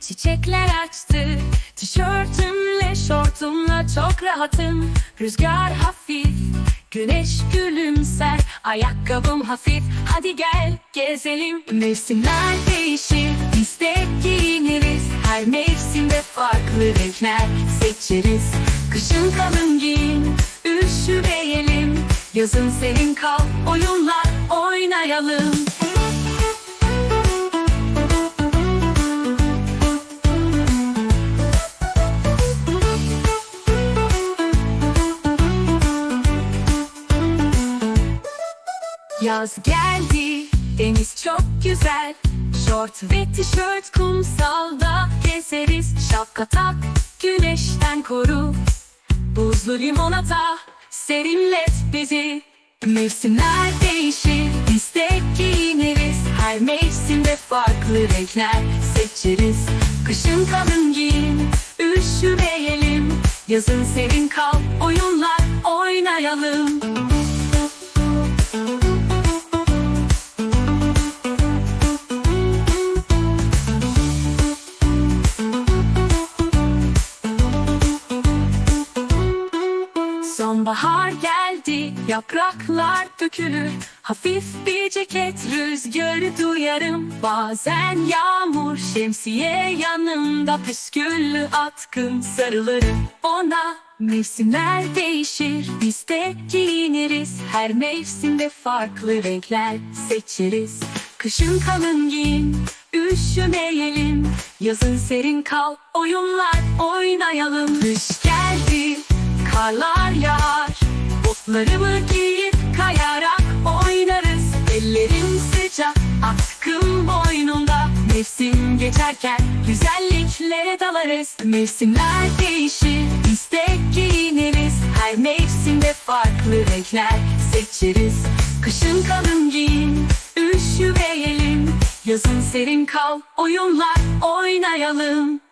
çiçekler açtı. Tişörtümle şortumla çok rahatım. Rüzgar hafif Güneş gülümser. Ayakkabım hafif Hadi gel gezelim. Mevsimler değişir de giyiniriz. Her mevsimde farklı renkler seçeriz. Kışın kalın giyin Üşümeyelim. Yazın serin kal Oyunlar oynayalım Yaz geldi, deniz çok güzel. Şort ve tişört kumsalda gezeriz. Şapka tak, güneşten koru. Buzlu limonata, serinlet bizi. Mevsimler değişir, biz de giyiniriz. Her mevsimde farklı renkler seçeriz. Kışın kalın giyin, üşümeyelim. Yazın serin kal, oyunlar oynayalım Sonbahar geldi, yapraklar dökülür. Hafif bir ceket rüzgarı duyarım. Bazen yağmur şemsiye yanımda Püsküllü atkım sarılırım ona Mevsimler değişir, biz de giyiniriz. Her mevsimde farklı renkler seçeriz. Kışın kalın giyin, üşümeyelim. Yazın serin kal, oyunlar oynayalım. Kış geldi, karlar yağar Botlarımı giyip kayarak oynarız. Ellerim sıcak, atkım boynumda Mevsim geçerken güzelliklere dalarız. Mevsimler değişir, de giyiniriz. Her mevsimde farklı renkler seçeriz. Kışın kalın giyin, üşümeyelim Yazın serin kal, oyunlar oynayalım